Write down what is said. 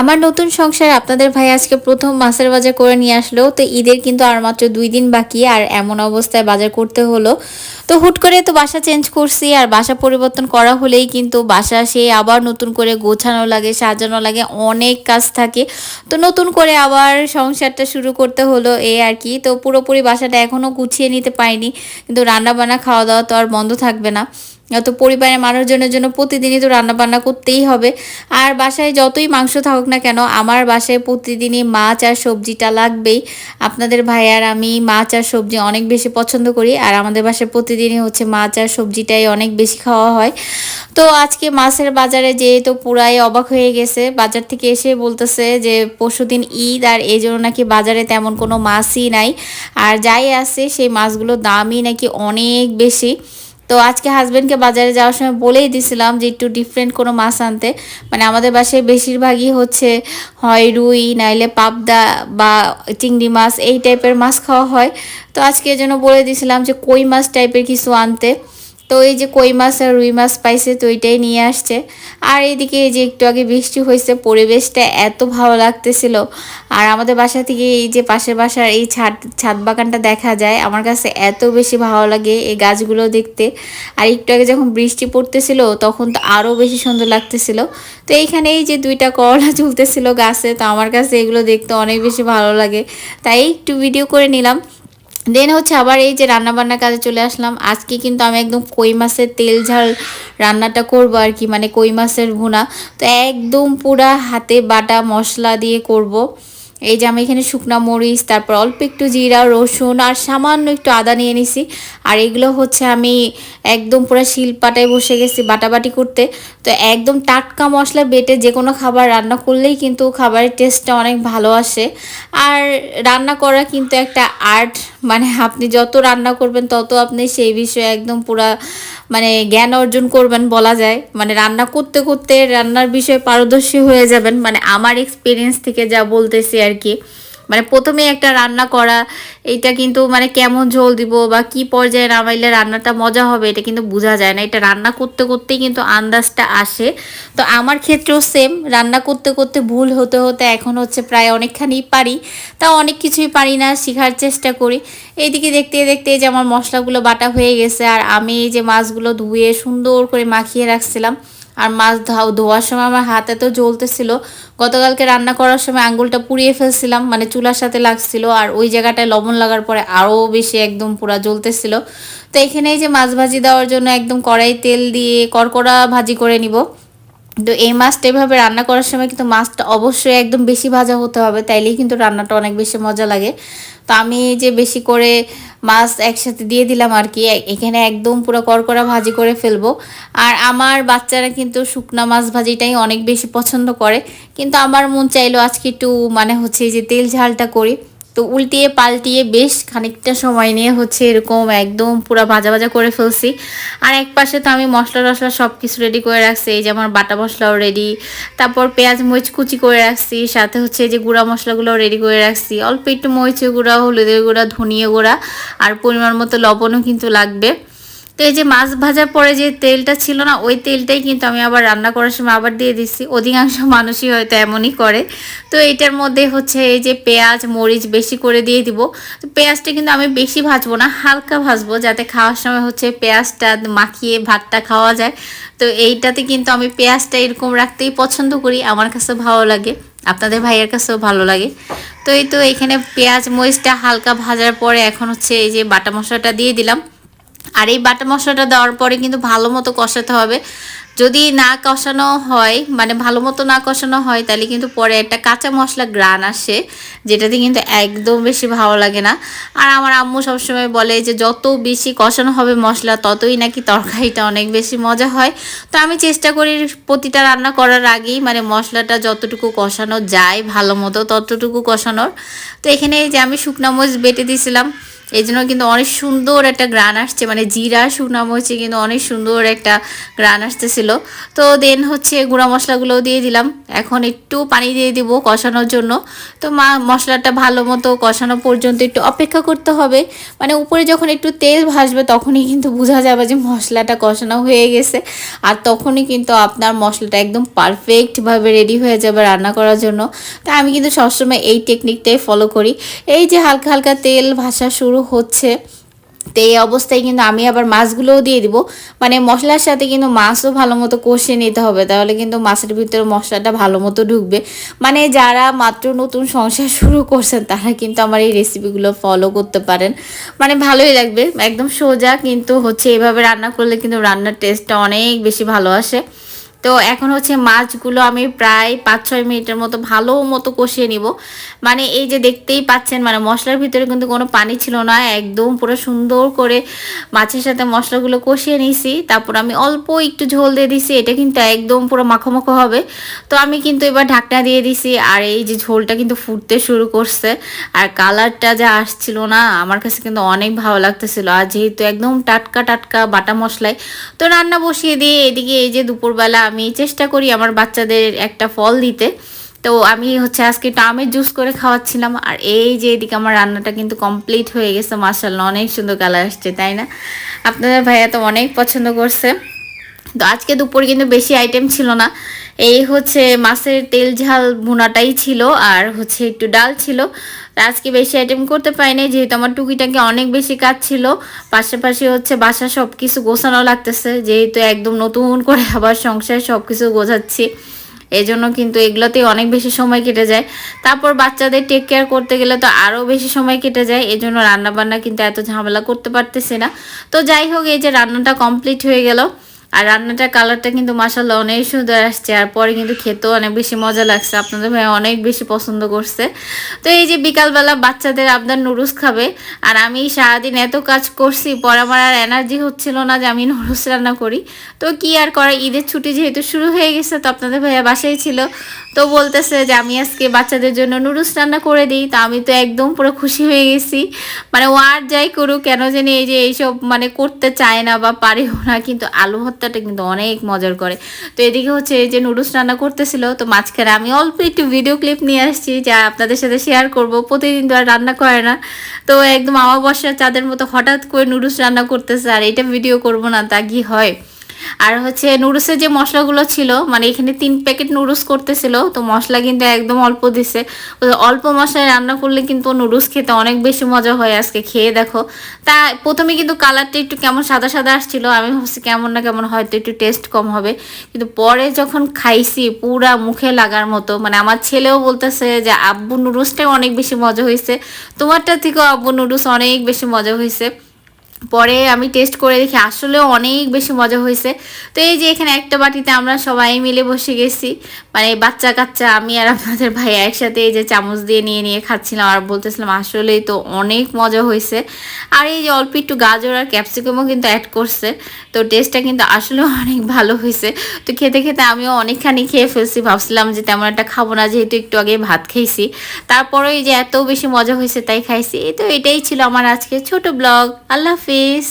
আমার নতুন সংসার আপনাদের ভাই আজকে প্রথম মাছের বাজার করে নিয়ে আসলো, তো ঈদের কিন্তু আর মাত্র দুই দিন বাকি, আর এমন অবস্থায় বাজার করতে হলো। তো হুট করে তো বাসা চেঞ্জ করছি, আর বাসা পরিবর্তন করা হলেই কিন্তু বাসা সে আবার নতুন করে গোছানো লাগে, সাজানো লাগে, অনেক কাজ থাকে। তো নতুন করে আবার সংসারটা শুরু করতে হলো এই আর কি। তো পুরোপুরি বাসাটা এখনও গুছিয়ে নিতে পারিনি, কিন্তু রান্না বান্না খাওয়া দাওয়া তো আর বন্ধ থাকবে না। তো পরিবারের মানুষজনের জন্য প্রতিদিনই তো রান্না বান্না করতেই হবে। আর বাসায় যতই মাংস থাকুক না কেন, আমার বাসায় প্রতিদিনই মাছ আর সবজিটা লাগবেই। আপনাদের ভাই আর আমি মাছ আর সবজি অনেক বেশি পছন্দ করি, আর আমাদের বাসায় প্রতিদিনই হচ্ছে মাছ আর সবজিটাই অনেক বেশি খাওয়া হয়। তো আজকে মাছের বাজারে যেয়ে তো পুরাই অবাক হয়ে গেছে, বাজার থেকে এসে বলতেছে যে পরশুদিন ঈদ, আর এই জন্য নাকি বাজারে তেমন কোনো মাছই নাই। আর যাই আছে, সেই মাছগুলোর দামই নাকি অনেক বেশি। তো আজকে হাজব্যান্ডকে বাজারে যাওয়ার সময় বলেই দিছিলাম যে একটু ডিফারেন্ট কোনো মাছ আনতে। মানে আমাদের বাসায় বেশিরভাগই হচ্ছে হয় রুই, নাইলে পাবদা বা চিংড়ি মাছ, এই টাইপের মাছ খাওয়া হয়। তো আজকে এজন্য বলে দিছিলাম যে কই মাছ টাইপের কিছু আনতে। তো এই যে কই মাছ আর রুই মাছ পাইছে তো ওইটাই নিয়ে আসছে। আর এইদিকে এই যে একটু আগে বৃষ্টি হয়েছে, পরিবেশটা এত ভালো লাগতেছিল। আর আমাদের বাসা থেকে এই যে পাশের বাসার এই ছাদ ছাদ বাগানটা দেখা যায়, আমার কাছে এত বেশি ভালো লাগে এই গাছগুলো দেখতে। আর একটু আগে যখন বৃষ্টি পড়তেছিল, তখন তো আরও বেশি সুন্দর লাগতেছিল। তো এইখানে এই যে দুইটা করলা ঝুলতেছিল গাছে, তো আমার কাছে এগুলো দেখতে অনেক বেশি ভালো লাগে। তাই একটু ভিডিও করে নিলাম। দেন হচ্ছে আবার এই যে রান্নাবান্নার কাজে চলে আসলাম আজকে কিন্তু আমি একদম কই মাছের তেল ঝাল রান্নাটা করব আর কি মানে কই মাছের ভুনা তো একদম পুরা হাতে বাটা মশলা দিয়ে করব। এই যে আমি এখানে শুকনা মরিচ, তারপর অল্প একটু জিরা, রসুন আর সামান্য একটু আদা নিয়ে নিছি। আর এগুলো হচ্ছে আমি একদম পুরো শিলপাটায় বসে গেছি বাটাবাটি করতে। তো একদম টাটকা মশলা বেটে যে কোনো খাবার রান্না করলেই কিন্তু খাবারের টেস্টটা অনেক ভালো আসে। আর রান্না করা কিন্তু একটা আর্ট মানে আপনি যত রান্না করবেন তত আপনি সেই বিষয়ে একদম পুরা মানে জ্ঞান অর্জন করবেন বলা যায়। মানে রান্না করতে করতে রান্নার বিষয়ে পারদর্শী হয়ে যাবেন। মানে আমার এক্সপিরিয়েন্স থেকে যা বলতেছি আর কি মানে প্রথমে একটা রান্না করা, এটা কিন্তু মানে কেমন ঝোল দিব বা কি পর্যায়ে নামাইলে রান্নাটা মজা হবে এটা কিন্তু বোঝা যায় না। এটা রান্না করতে করতেই কিন্তু আন্দাজটা আসে। তো আমার ক্ষেত্রেও সেম রান্না করতে করতে ভুল হতে হতে এখন হচ্ছে প্রায় অনেকখানি পারি। তা অনেক কিছুই পারি না, শেখার চেষ্টা করি। এইদিকে দেখতে দেখতে যে আমার মশলাগুলো বাটা হয়ে গেছে আর আমি এই যে মাছগুলো ধুয়ে সুন্দর করে মাখিয়ে রাখছিলাম। আর মাছ ধোয়ার সময় আমার হাত এত জ্বলতেছিল। গতকালকে রান্না করার সময় আঙ্গুলটা পুড়িয়ে ফেলছিলাম মানে চুলার সাথে লাগছিল আর ওই জায়গাটায় লবণ লাগার পরে আরও বেশি একদম পুরা জ্বলতেছিল। তো এখানে এই যে মাছ ভাজি দেওয়ার জন্য একদম কড়াই তেল দিয়ে কড়কড়া ভাজি করে নিব। তো এই মাছটা এভাবে রান্না করার সময় কিন্তু মাছটা অবশ্যই একদম বেশি ভাজা হতে হবে, তাইলেই কিন্তু রান্নাটা অনেক বেশি মজা লাগে। তো আমি যে বেশি করে মাছ একসাথে দিয়ে দিলাম আর কি এখানে একদম পুরো করকরা ভাজি করে ফেলব। আর আমার বাচ্চারা কিন্তু শুকনা মাছ ভাজিটাই অনেক বেশি পছন্দ করে। কিন্তু আমার মন চাইলো আজকে একটু মানে হচ্ছে যে তেল ঝালটা করি। তো উল্টিয়ে পাল্টিয়ে বেশ খানিকটা সময় নিয়ে হচ্ছে এরকম একদম পুরো ভাজা ভাজা করে ফেলছি। আর এক পাশে তো আমি মশলা টশলা সব কিছু রেডি করে রাখছি, এই যে আমার বাটা মশলাও রেডি তারপর পেঁয়াজ মরিচ কুচি করে রাখছি, সাথে হচ্ছে যে গুঁড়া মশলাগুলোও রেডি করে রাখছি, অল্প একটু মরিচের গুঁড়া, হলুদের গুঁড়া, ধনিয়া গুঁড়া, আর পরিমাণ মতো লবণও কিন্তু লাগবে। তো এই যে মাছ ভাজার পরে যে তেলটা ছিল না, ওই তেলটাই কিন্তু আমি আবার রান্না করার সময় আবার দিয়ে দিচ্ছি। অধিকাংশ মানুষই হয়তো এমনই করে। তো এটার মধ্যে হচ্ছে এই যে পেঁয়াজ, মরিচ বেশি করে দিয়ে দিব। তো পেঁয়াজটা কিন্তু আমি বেশি ভাজবো না, হালকা ভাজবো যাতে খাওয়ার সময় হচ্ছে পেঁয়াজটা মাখিয়ে ভাতটা খাওয়া যায়। তো এইটাতে কিন্তু আমি পেঁয়াজটা এরকম রাখতেই পছন্দ করি, আমার কাছে ভালো লাগে, আপনাদের ভাইয়ের কাছেও ভালো লাগে। তো এই তো এখানে পেঁয়াজ, মরিচটা হালকা ভাজার পরে এখন হচ্ছে এই যে বাটা মশলাটা দিয়ে দিলাম। আর এই বাটা মশলাটা দেওয়ার পরে কিন্তু ভালো মতো কষাতে হবে। যদি না কষানো হয় মানে ভালো মতো না কষানো হয়, তাহলে কিন্তু পরে একটা কাঁচা মশলা গ্রান আসে, যেটাতে কিন্তু একদম বেশি ভালো লাগে না। আর আমার আম্মু সবসময় বলে যে, যত বেশি কষানো হবে মশলা, ততই নাকি তরকারিটা অনেক বেশি মজা হয়। তো আমি চেষ্টা করি প্রতিটা রান্না করার আগেই মানে মশলাটা যতটুকু কষানো যায় ভালো মতো, ততটুকু কষানোর। তো এখানে যে আমি শুকনা মরিচ বেটে দিয়েছিলাম এই জন্য কিন্তু অনেক সুন্দর একটা গ্রান আসছে মানে জিরা শুকনা মরিচে কিন্তু অনেক সুন্দর একটা গ্রান আসতেছিল। তো দেন হচ্ছে গুঁড়া মশলাগুলো দিয়ে দিলাম। এখন একটু পানি দিয়ে দিব কষানোর জন্য। তো মা, মশলাটা ভালো মতো কষানো পর্যন্ত একটু অপেক্ষা করতে হবে। মানে উপরে যখন একটু তেল ভাসবে তখনই কিন্তু বোঝা যাবে যে মশলাটা কষানো হয়ে গেছে। আর তখনই কিন্তু আপনার মশলাটা একদম পারফেক্টভাবে রেডি হয়ে যাবে রান্না করার জন্য। তা আমি কিন্তু সবসময় এই টেকনিকটাই ফলো করি। এই যে হালকা হালকা তেল ভাসা শুরু হচ্ছে, তো এই অবস্থায় কিন্তু আমি আবার মাছগুলোও দিয়ে দিব। মানে মশলার সাথে কিন্তু মাছও ভালো মতো কষিয়ে নিতে হবে, তাহলে কিন্তু মাছের ভিতরে মশলাটা ভালো মতো ঢুকবে। মানে যারা মাত্র নতুন সংসার শুরু করছেন, তারা কিন্তু আমার এই রেসিপিগুলো ফলো করতে পারেন। মানে ভালোই লাগবে, একদম সোজা, কিন্তু হচ্ছে এভাবে রান্না করলে কিন্তু রান্নার টেস্টটা অনেক বেশি ভালো আসে। তো এখন হচ্ছে মাছগুলো আমি প্রায় পাঁচ ছয় মিনিটের মতো ভালো মতো কষিয়ে নিব। মানে এই যে দেখতেই পাচ্ছেন মানে মশলার ভিতরে কিন্তু কোনো পানি ছিল না, একদম পুরো সুন্দর করে মাছের সাথে মশলাগুলো কষিয়ে নিয়েছি। তারপর আমি অল্প একটু ঝোল দিয়ে দিছি এটা কিন্তু একদম পুরো মাখো হবে। তো আমি কিন্তু এবার ঢাকনা দিয়ে দিছি আর এই যে ঝোলটা কিন্তু ফুটতে শুরু করছে। আর কালারটা যা আসছিল না, আমার কাছে কিন্তু অনেক ভালো লাগতেছিল। আর যেহেতু একদম টাটকা টাটকা বাটা মশলায়, তো রান্না বসিয়ে দিয়ে এদিকে এই যে দুপুরবেলা আমি চেষ্টা করি আমার বাচ্চাদের একটা ফল দিতে। তো আমি হচ্ছে আজকে একটু আমের জুস করে খাওয়াচ্ছিলাম আর এই যে এদিকে আমার রান্নাটা কিন্তু কমপ্লিট হয়ে গেছে মার্শাল্লাহ অনেক সুন্দর কালার আসছে, তাই না? আপনাদের ভাইয়া তো অনেক পছন্দ করছে। তো আজকে দুপুর কিন্তু বেশি আইটেম ছিল না। এই হচ্ছে মাছের তেল ঝাল ভুনাটাই ছিল আর হচ্ছে একটু ডাল ছিল। আজকে বেশি আইটেম করতে পারিনি, যেহেতু আমার টুকিটাকে অনেক বেশি কাজ ছিল। পাশাপাশি হচ্ছে বাসা সব কিছু গোছানো লাগতেছে, যেহেতু একদম নতুন করে আবার সংসার সব কিছু গোছাচ্ছি। এই জন্য কিন্তু এগুলোতেই অনেক বেশি সময় কেটে যায়। তারপর বাচ্চাদের টেক কেয়ার করতে গেলে তো আরও বেশি সময় কেটে যায় এই জন্য রান্নাবান্না কিন্তু এত ঝামেলা করতে পারতেছি না। তো যাই হোক, এই যে রান্নাটা কমপ্লিট হয়ে গেল। আর রান্নাটার কালারটা কিন্তু মাসাল্লাহ অনেক সুন্দর আসছে, আর পরে কিন্তু খেতেও অনেক বেশি মজা লাগছে। আপনাদের ভাই অনেক বেশি পছন্দ করছে। তো এই যে বিকালবেলা বাচ্চাদের আপনার নুডলস খাবে, আর আমি সারাদিন এত কাজ করছি, পরে আমার আর এনার্জি হচ্ছিল না যে আমি নুডলস রান্না করি। তো কি আর করা, ঈদের ছুটি যেহেতু শুরু হয়ে গেছে, তো আপনাদের ভাইয়া বাসায় ছিল। তো বলতেছে যে আমি আজকে বাচ্চাদের জন্য নুডলস রান্না করে দিই, তো আমি তো একদম পুরো খুশি হয়ে গেছি। মানে ও আর যাই করুক, কেন জানি এই যে এইসব মানে করতে চায় না বা পারেও না, কিন্তু আলু ভর্তাটা কিন্তু অনেক মজার করে। তো এদিকে হচ্ছে যে নুডলস রান্না করতেছিল, তো মাঝখানে আমি অল্প একটু ভিডিও ক্লিপ নিয়ে আসছি যা আপনাদের সাথে শেয়ার করব। প্রতিদিন তো আর রান্না করে না। তো একদম আমাবস্যা চাঁদের মতো হঠাৎ করে নুডলস রান্না করতেছে আর এটা ভিডিও করব না তা কি হয়? আর হচ্ছে নুডলসের যে মশলাগুলো ছিল মানে এখানে তিন প্যাকেট নুডলস করতেছিল, তো মশলা কিন্তু একদম অল্প দিছে। অল্প মশলায় রান্না করলে কিন্তু নুডলস খেতে অনেক বেশি মজা হয় আজকে, খেয়ে দেখো। তা প্রথমে কিন্তু কালারটা একটু কেমন সাদা সাদা আসছিল, আমি ভাবছি কেমন না কেমন, হয়তো একটু টেস্ট কম হবে। কিন্তু পরে যখন খাইছি, পুরা মুখে লাগার মতো মানে আমার ছেলেও বলতেছে যে, আব্বু, নুডলসটাই অনেক বেশি মজা হয়েছে তোমারটা থেকেও আব্বু, নুডলস অনেক বেশি মজা হয়েছে পরে আমি টেস্ট করে দেখি, আসলেও অনেক বেশি মজা হয়েছে। তো এই যে এখানে একটা বাটিতে আমরা সবাই মিলে বসে গেছি। মানে বাচ্চা কাচ্চা, আমি আর আপনাদের ভাই একসাথে এই যে চামচ দিয়ে নিয়ে নিয়ে খাচ্ছিলাম আর বলতেছিলাম, আসলেই তো অনেক মজা হয়েছে। আর এই যে অল্প একটু গাজর আর ক্যাপসিকামও কিন্তু অ্যাড করছে। তো টেস্টটা কিন্তু আসলেও অনেক ভালো হয়েছে। তো খেতে খেতে আমিও অনেকখানি খেয়ে ফেলছি, ভাবছিলাম যে তেমন একটা খাব না, যেহেতু একটু আগে ভাত খেয়েছি। তারপরে এই যে এত বেশি মজা হয়েছে তাই খাইছি। তো এটাই ছিল আমার আজকে ছোট ব্লগ আল্লাহ হাফিজ